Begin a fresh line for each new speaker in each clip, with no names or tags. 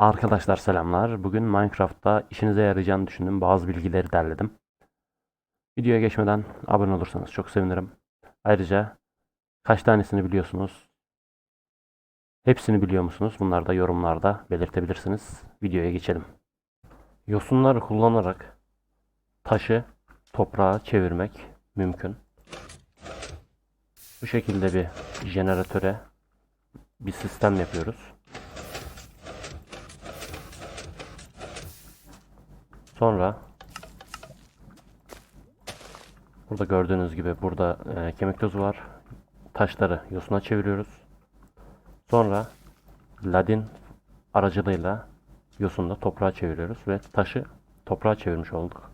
Arkadaşlar selamlar. Bugün Minecraft'ta işinize yarayacağını düşündüğüm bazı bilgileri derledim. Videoya geçmeden abone olursanız çok sevinirim. Ayrıca kaç tanesini biliyorsunuz? Hepsini biliyor musunuz? Bunları da yorumlarda belirtebilirsiniz. Videoya geçelim. Yosunları kullanarak taşı toprağa çevirmek mümkün. Bu şekilde bir jeneratöre bir sistem yapıyoruz. Sonra burada gördüğünüz gibi burada e, kemik tozu var. Taşları yosuna çeviriyoruz. Sonra ladin aracılığıyla yosunda toprağa çeviriyoruz ve taşı toprağa çevirmiş olduk.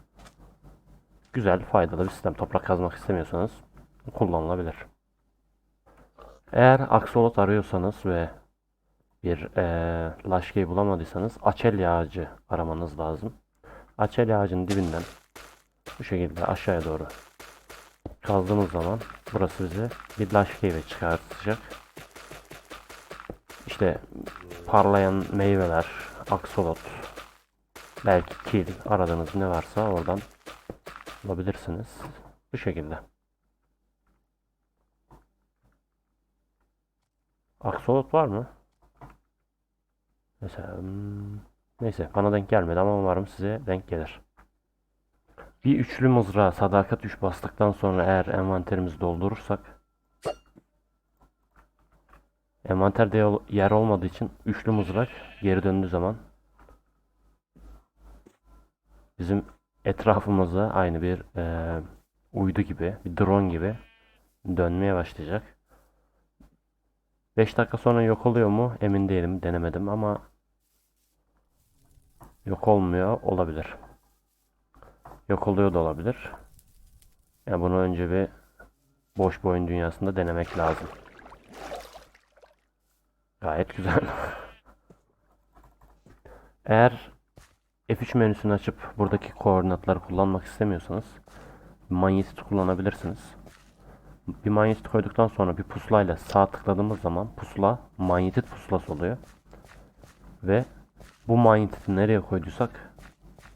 Güzel, faydalı bir sistem. Toprak kazmak istemiyorsanız kullanılabilir. Eğer aksolot arıyorsanız ve bir e, laşkeyi bulamadıysanız açelya ağacı aramanız lazım. Açelya ağacının dibinden bu şekilde aşağıya doğru kazdığımız zaman burası bize bir laşkeyi çıkartacak. İşte parlayan meyveler, aksolot, belki kil aradığınız ne varsa oradan bulabilirsiniz. Bu şekilde. Aksolot var mı? Mesela hmm, neyse bana denk gelmedi ama umarım size denk gelir. Bir üçlü mızrağı sadakat 3 bastıktan sonra eğer envanterimizi doldurursak envanterde yer olmadığı için üçlü mızrak geri döndüğü zaman bizim etrafımızda aynı bir eee, uydu gibi, bir drone gibi dönmeye başlayacak. 5 dakika sonra yok oluyor mu? Emin değilim, denemedim ama yok olmuyor olabilir. Yok oluyor da olabilir. Yani bunu önce bir boş bir oyun dünyasında denemek lazım. Gayet güzel. Eğer F3 menüsünü açıp buradaki koordinatları kullanmak istemiyorsanız manyetit kullanabilirsiniz. Bir manyetit koyduktan sonra bir pusulayla sağ tıkladığımız zaman pusula manyetit pusulası oluyor. Ve bu manyetiti nereye koyduysak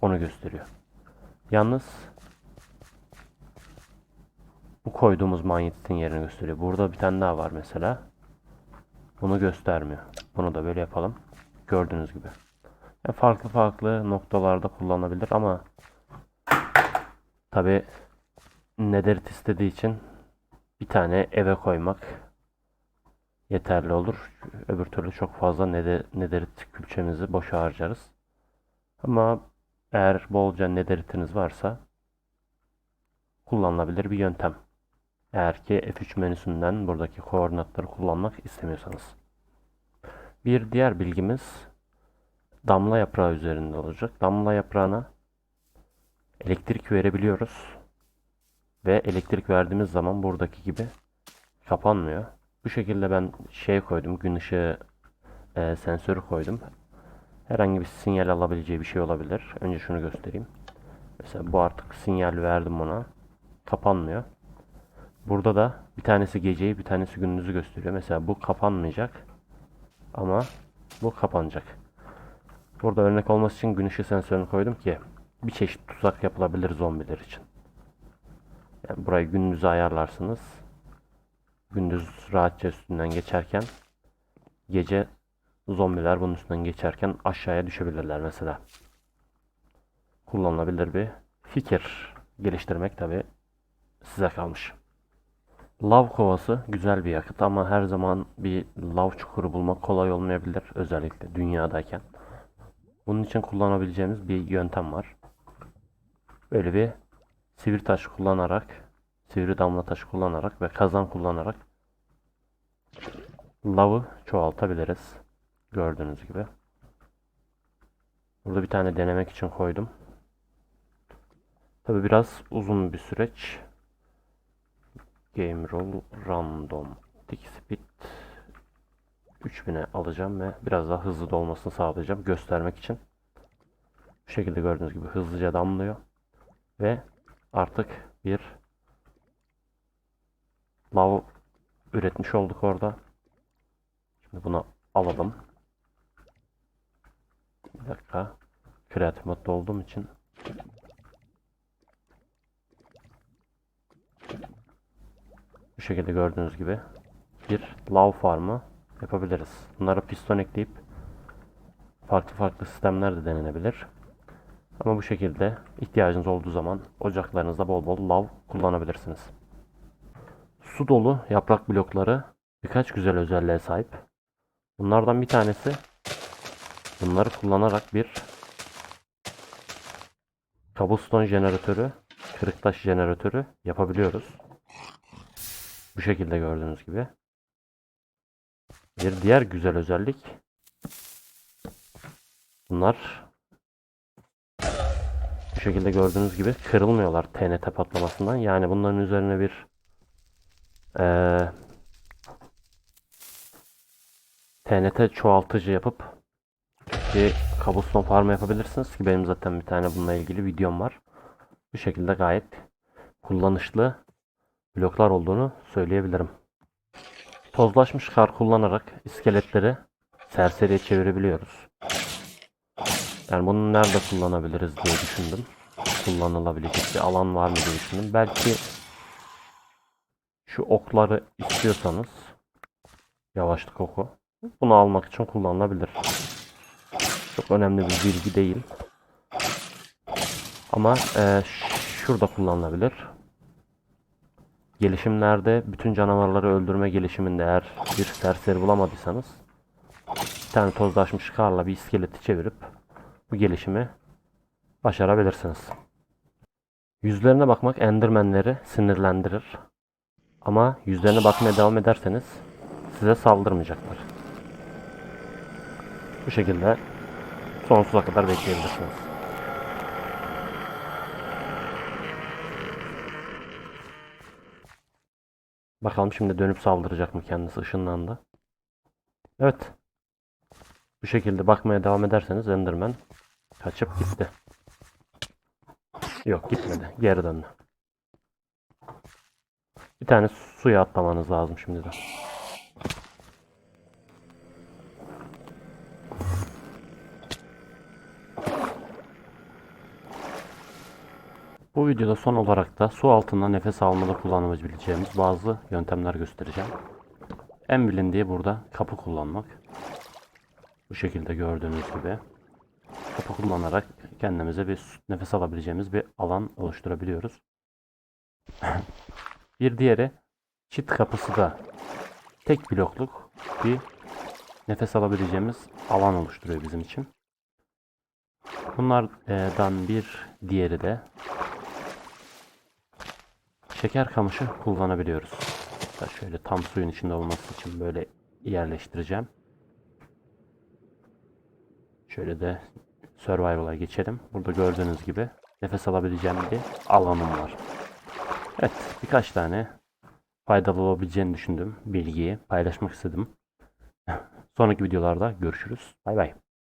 onu gösteriyor. Yalnız bu koyduğumuz manyetitin yerini gösteriyor. Burada bir tane daha var mesela. Bunu göstermiyor. Bunu da böyle yapalım. Gördüğünüz gibi. Yani farklı farklı noktalarda kullanılabilir ama tabi nederit istediği için bir tane eve koymak yeterli olur. Öbür türlü çok fazla nede, nederit külçemizi boşa harcarız. Ama eğer bolca nederitiniz varsa kullanılabilir bir yöntem. Eğer ki F3 menüsünden buradaki koordinatları kullanmak istemiyorsanız. Bir diğer bilgimiz damla yaprağı üzerinde olacak. Damla yaprağına elektrik verebiliyoruz. Ve elektrik verdiğimiz zaman buradaki gibi kapanmıyor. Bu şekilde ben şey koydum. Gün ışığı e, sensörü koydum. Herhangi bir sinyal alabileceği bir şey olabilir. Önce şunu göstereyim. Mesela bu artık sinyal verdim ona. Kapanmıyor. Burada da bir tanesi geceyi bir tanesi gündüzü gösteriyor. Mesela bu kapanmayacak. Ama bu kapanacak. Burada örnek olması için gün ışığı sensörünü koydum ki bir çeşit tuzak yapılabilir zombiler için. Yani burayı gündüzü ayarlarsınız. Gündüz rahatça üstünden geçerken gece zombiler bunun üstünden geçerken aşağıya düşebilirler mesela. Kullanılabilir bir fikir geliştirmek tabi size kalmış. Lav kovası güzel bir yakıt ama her zaman bir lav çukuru bulmak kolay olmayabilir özellikle dünyadayken. Bunun için kullanabileceğimiz bir yöntem var. Böyle bir sivri taş kullanarak, sivri damla taşı kullanarak ve kazan kullanarak lavı çoğaltabiliriz. Gördüğünüz gibi. Burada bir tane denemek için koydum. Tabi biraz uzun bir süreç. Game roll random tick speed 3000'e alacağım ve biraz daha hızlı dolmasını sağlayacağım göstermek için. Bu şekilde gördüğünüz gibi hızlıca damlıyor. Ve artık bir lav üretmiş olduk orada. Şimdi bunu alalım. dakika. Kreatif modda olduğum için. Bu şekilde gördüğünüz gibi bir lav farmı yapabiliriz. Bunlara piston ekleyip farklı farklı sistemler de denenebilir. Ama bu şekilde ihtiyacınız olduğu zaman ocaklarınızda bol bol lav kullanabilirsiniz. Su dolu yaprak blokları birkaç güzel özelliğe sahip. Bunlardan bir tanesi bunları kullanarak bir cobblestone jeneratörü, kırıktaş jeneratörü yapabiliyoruz. Bu şekilde gördüğünüz gibi. Bir diğer güzel özellik bunlar bu şekilde gördüğünüz gibi kırılmıyorlar TNT patlamasından. Yani bunların üzerine bir eee TNT çoğaltıcı yapıp bir kabuston farmı yapabilirsiniz ki benim zaten bir tane bununla ilgili videom var. Bu şekilde gayet kullanışlı bloklar olduğunu söyleyebilirim. Tozlaşmış kar kullanarak iskeletleri serseriye çevirebiliyoruz. Yani bunu nerede kullanabiliriz diye düşündüm. Kullanılabilecek bir alan var mı diye düşündüm. Belki şu okları istiyorsanız yavaşlık oku. Bunu almak için kullanılabilir. Çok önemli bir bilgi değil. Ama e, şurada kullanılabilir. Gelişimlerde bütün canavarları öldürme gelişiminde eğer bir serseri bulamadıysanız bir tane tozlaşmış karla bir iskeleti çevirip bu gelişimi başarabilirsiniz. Yüzlerine bakmak endermenleri sinirlendirir. Ama yüzlerine bakmaya devam ederseniz size saldırmayacaklar. Bu şekilde sonsuza kadar bekleyebilirsiniz. Bakalım şimdi dönüp saldıracak mı kendisi ışınlandı. Evet. Bu şekilde bakmaya devam ederseniz Enderman kaçıp gitti. Yok gitmedi. Geri döndü. Bir tane suya atlamanız lazım şimdi de. Bu videoda son olarak da su altında nefes almada kullanabileceğimiz bazı yöntemler göstereceğim. En bilindiği burada kapı kullanmak. Bu şekilde gördüğünüz gibi. Kapı kullanarak kendimize bir nefes alabileceğimiz bir alan oluşturabiliyoruz. bir diğeri çit kapısı da tek blokluk bir nefes alabileceğimiz alan oluşturuyor bizim için. Bunlardan bir diğeri de şeker kamışı kullanabiliyoruz. Şöyle tam suyun içinde olması için böyle yerleştireceğim. Şöyle de Survival'a geçelim. Burada gördüğünüz gibi nefes alabileceğim bir alanım var. Evet birkaç tane faydalı olabileceğini düşündüğüm bilgiyi paylaşmak istedim. Sonraki videolarda görüşürüz. Bay bay.